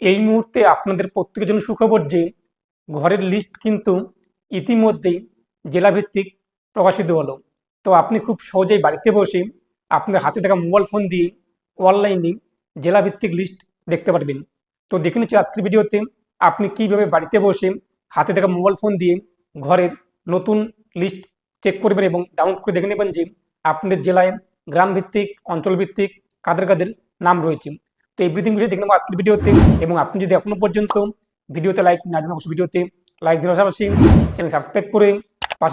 এই মুহূর্তে আপনাদের প্রত্যেকের জন্য সুখবর যে ঘরের লিস্ট কিন্তু ইতিমধ্যেই জেলাভিত্তিক প্রকাশিত হলো। তো আপনি খুব সহজেই বাড়িতে বসে আপনার হাতে থাকা মোবাইল ফোন দিয়ে অনলাইনে জেলাভিত্তিক লিস্ট দেখতে পারবেন। তো দেখে নিচ্ছি আজকের ভিডিওতে আপনি কীভাবে বাড়িতে বসে হাতে থাকা মোবাইল ফোন দিয়ে ঘরের নতুন লিস্ট চেক করবেন এবং ডাউনলোড করে দেখে নেবেন যে আপনাদের জেলায় গ্রাম ভিত্তিক অঞ্চল ভিত্তিক কাদের কাদের নাম রয়েছে। তো এভরিথিং বিষয়ে দেখে নেব আজকের ভিডিওতে। এবং আপনি যদি এখনও পর্যন্ত ভিডিওতে লাইক না দেন অবশ্যই ভিডিওতে লাইক দেওয়ার পাশাপাশি চ্যানেল সাবস্ক্রাইব করে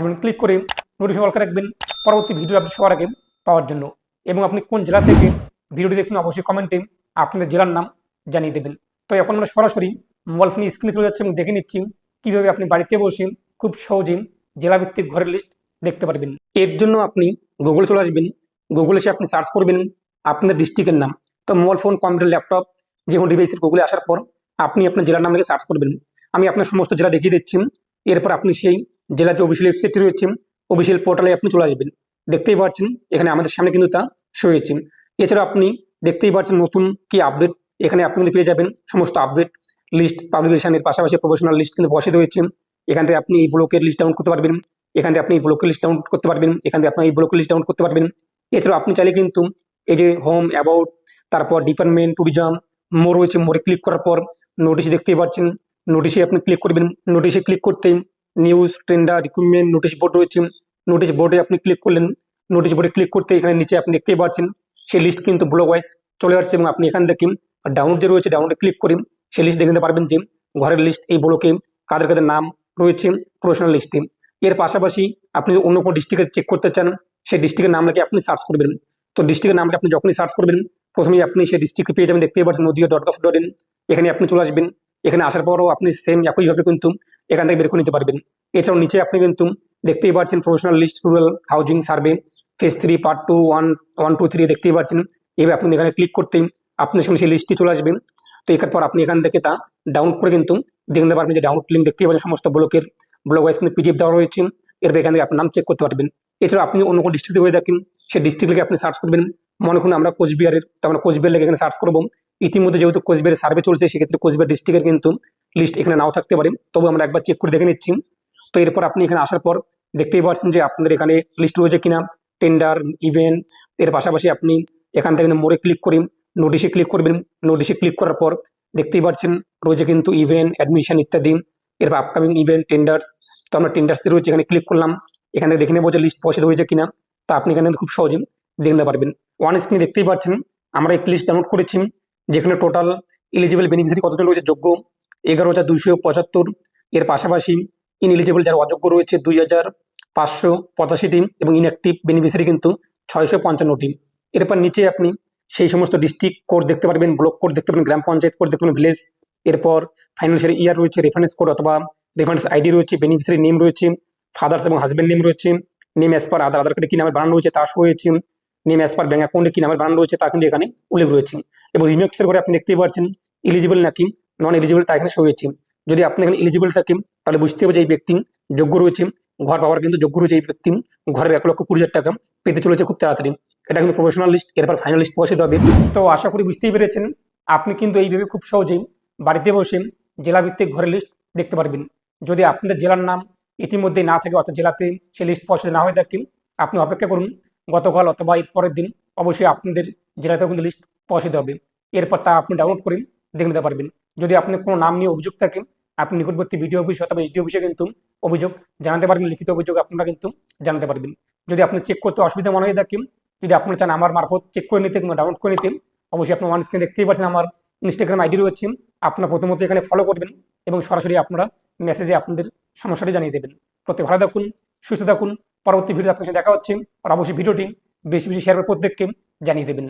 মিনিট ক্লিক করে নোটিফিকেশন অল করে রাখবেন। পরবর্তী ভিডিও আপনি সবার আগে পাওয়ার জন্য। এবং আপনি কোন জেলা থেকে ভিডিওটি দেখছেন অবশ্যই কমেন্টে আপনাদের জেলার নাম জানিয়ে দেবেন। তো এখন আমরা সরাসরি মোবাইল ফোনে স্ক্রিনে চলে যাচ্ছে এবং দেখে নিচ্ছি কীভাবে আপনি বাড়িতে বসে খুব সহজেই জেলাভিত্তিক ঘরের লিস্ট দেখতে পারবেন। এর জন্য আপনি গুগলে চলে আসবেন। গুগলে এসে আপনি সার্চ করবেন। আপনার ডিস্ট্রিক্টের নাম। তো মোবাইল ফোন কম্পিউটার ল্যাপটপ যে কোনো ডিভাইসের গুগলে আসার পর আপনি আপনার জেলার নাম লিখে সার্চ করবেন। আমি আপনার সমস্ত জেলা দেখিয়ে দিচ্ছি। এরপর আপনি সেই জেলার যে অফিসিয়াল ওয়েবসাইটটি রয়েছে অফিসিয়াল পোর্টালে আপনি চলে আসবেন। দেখতেই পাচ্ছেন, এখানে আমাদের সামনে কিন্তু তা শো হয়েছে। এছাড়া আপনি দেখতেই পাচ্ছেন নতুন কি আপডেট এখানে আপনি কিন্তু পেয়ে যাবেন সমস্ত আপডেট লিস্ট পাবলিকেশনের পাশাপাশি প্রফেশনাল লিস্ট কিন্তু বসে রয়েছে এখান থেকে আপনি এই ব্লকের লিস্ট ডাউন করতে পারবেন। এখান থেকে আপনি এই ব্লকের লিস্ট ডাউনলোড করতে পারবেন। এখান থেকে আপনি এই ব্লকের লিস্ট ডাউনলোড করতে পারবেন। এছাড়াও আপনি চাইলে কিন্তু এই যে হোম অ্যাবাউট তারপর ডিপার্টমেন্ট ট্যুরিজম মোর রয়েছে মোড়ে ক্লিক করার পর নোটিশ দেখতেই পাচ্ছেন। নোটিশে আপনি ক্লিক করবেন। নোটিশে ক্লিক করতেই news tender recruitment notice board রয়েছে। নোটিশ বোর্ডে আপনি ক্লিক করলেন। নোটিশ বোর্ডে ক্লিক করতে এখানে নিচে আপনি দেখতেই পাচ্ছেন, সেই লিস্ট কিন্তু ব্লক ওয়াইজ চলে আসছে এবং আপনি এখান থেকে ডাউনলোড যে রয়েছে ডাউনলোডে ক্লিক করে সেই লিস্ট দেখে নিতে পারবেন যে ঘরের লিস্ট এই ব্লকে কাদের কাদের নাম রয়েছে প্রফেশনাল লিস্টে এর পাশাপাশি আপনি অন্য কোনো ডিস্ট্রিক্টে চেক করতে চান, সেই ডিস্ট্রিক্টের নাম লিখে আপনি সার্চ করবেন। তো ডিস্ট্রিক্টের নামটা আপনি যখনই সার্চ করবেন প্রথমেই আপনি সেই ডিস্ট্রিক্টে পেয়ে যাবেন, দেখতেই পাচ্ছেন Nadia dot gov dot in এখানে আপনি চলে আসবেন। এখানে আসার পরও আপনি সেম একইভাবে কিন্তু এখান থেকে বের করে নিতে পারবেন। এছাড়াও নিচে আপনি কিন্তু দেখতেই পাচ্ছেন professional list rural housing survey phase three part two one one two three দেখতেই পাচ্ছেন। এবার আপনি এখানে ক্লিক করতেই আপনার সামনে সেই লিস্টটি চলে আসবে। তো এখান পর আপনি এখান থেকে তা ডাউনলোড করে কিন্তু দেখতে পারবেন যে ডাউনলোড লিঙ্ক দেখতেই পাচ্ছেন সমস্ত ব্লকের ব্লক ওয়াইজ কিন্তু পিডিএফ দেওয়া রয়েছে। এরপর এখান থেকে আপনার নাম চেক করতে পারবেন। এছাড়া আপনি অন্য কোনো ডিস্ট্রিক্টে হয়ে থাকেন, সেই ডিস্ট্রিক্ট লিখে আপনি সার্চ করবেন। মনে করুন আমরা কোচবিহারের তো আমরা কোচবিহার লেগে এখানে সার্চ করব। ইতিমধ্যে যেহেতু কোচবিহারের সার্ভে চলছে, সেক্ষেত্রে কোচবিহার ডিস্ট্রিক্টের কিন্তু লিস্ট এখানে নাও থাকতে পারে। তবু আমরা একবার চেক করে দেখে নিচ্ছি। তো এরপর আপনি এখানে আসার পর দেখতেই পাচ্ছেন যে আপনাদের এখানে লিস্ট রয়েছে কিনা টেন্ডার ইভেন্ট এর পাশাপাশি আপনি এখান থেকে মোড়ে ক্লিক করি নোটিশে ক্লিক করবেন। নোটিশে ক্লিক করার পর দেখতেই পাচ্ছেন রয়েছে কিন্তু ইভেন্ট অ্যাডমিশন ইত্যাদি এরপর আপকামিং ইভেন্ট টেন্ডার্স তো আমরা টেন্ডার্সতে রয়েছে, এখানে ক্লিক করলাম। এখানে দেখে নেব যে লিস্ট পয়সা রয়েছে কিনা। তা আপনি এখানে খুব সহজে দেখে নিতে পারবেন। ওয়ান স্ক্রিনে দেখতেই পাচ্ছেন। আমরা একটি লিস্ট ডাউনলোড করেছি, যেখানে টোটাল এলিজিবল বেনিফিসিয়ারি কতজন রয়েছে যোগ্য? এগারো হাজার দুইশো পঁচাত্তর। এর পাশাপাশি ইন এলিজিবল যারা অযোগ্য রয়েছে, দুই হাজার পাঁচশো পঁচাশিটি এবং ইনঅ্যাক্টিভ বেনিফিসিয়ারি কিন্তু ছয়শো পঞ্চান্নটি। এরপর নিচে আপনি সেই সমস্ত ডিস্ট্রিক্ট কোড দেখতে পারবেন ব্লক কোড দেখতে পারবেন, গ্রাম পঞ্চায়েত কোড দেখতে পারবেন ভিলেজ এরপর ফাইন্যান্সিয়াল ইয়ার রয়েছে রেফারেন্স কোড অথবা রেফারেন্স আইডি রয়েছে বেনিফিসিয়ারি নেম রয়েছে ফাদার্স এবং হাজব্যান্ড নেম রয়েছে। Name as per Aadhaar Aadhaar কার্ডে কী নামে বানানো রয়েছে, তা show name as per bank অ্যাকাউন্টে কী নামের বানানো রয়েছে তা কিন্তু এখানে উল্লেখ রয়েছে। এবং রিমেক্সের করে আপনি দেখতেই পাচ্ছেন এলিজিবল নাকি নন এলিজিবল তা এখানে শো যদি আপনি এখানে এলিজিবল থাকেন, তাহলে বুঝতে হবে যে এই ব্যক্তি যোগ্য রয়েছে, ঘর পাওয়ার কিন্তু যোগ্য রয়েছে এই ব্যক্তি ঘরের এক লক্ষ কুড়ি হাজার টাকা পেতে চলেছে খুব তাড়াতাড়ি। এটা কিন্তু প্রফেশনাল লিস্ট এরপর ফাইনাল লিস্ট প্রকাশিত হবে তো আশা করি বুঝতেই পেরেছেন, আপনি কিন্তু এইভাবে খুব সহজেই বাড়িতে বসে জেলাভিত্তিক ঘরের লিস্ট দেখতে পারবেন। যদি আপনাদের জেলার নাম ইতিমধ্যে না থাকে, অর্থাৎ জেলাতে সে লিস্ট প্রকাশিত না হয়ে থাকে আপনি অপেক্ষা করুন গতকাল অথবা এর পরের দিন অবশ্যই আপনাদের জেলাতেও কিন্তু লিস্ট প্রকাশিত হবে। এরপর তা আপনি ডাউনলোড করে দেখে নিতে পারবেন। যদি আপনি কোনো নাম নিয়ে অভিযোগ থাকে, আপনি নিকটবর্তী বিডিও অফিস অথবা এসডি অফিসে কিন্তু অভিযোগ জানাতে পারবেন, লিখিত অভিযোগ আপনারা কিন্তু জানাতে পারবেন। যদি আপনি চেক করতে অসুবিধা মনে হয়ে থাকে, যদি আপনি চান আমার মারফত চেক করে নিতে কিংবা ডাউনলোড করে নিতে, অবশ্যই আপনার ওয়ান স্ক্রিনে দেখতেই পাচ্ছেন আমার ইনস্টাগ্রাম আইডি রয়েছে। আপনারা প্রথমত এখানে ফলো করবেন এবং সরাসরি আপনারা মেসেজে আপনাদের সমস্যাটি জানিয়ে দেবেন। প্রত্যেক ভালো থাকুন সুস্থ থাকুন, পরবর্তী ভিডিও আপনার সাথে দেখা হচ্ছে। আর অবশ্যই ভিডিওটি বেশি বেশি শেয়ার করে প্রত্যেককে জানিয়ে দেবেন।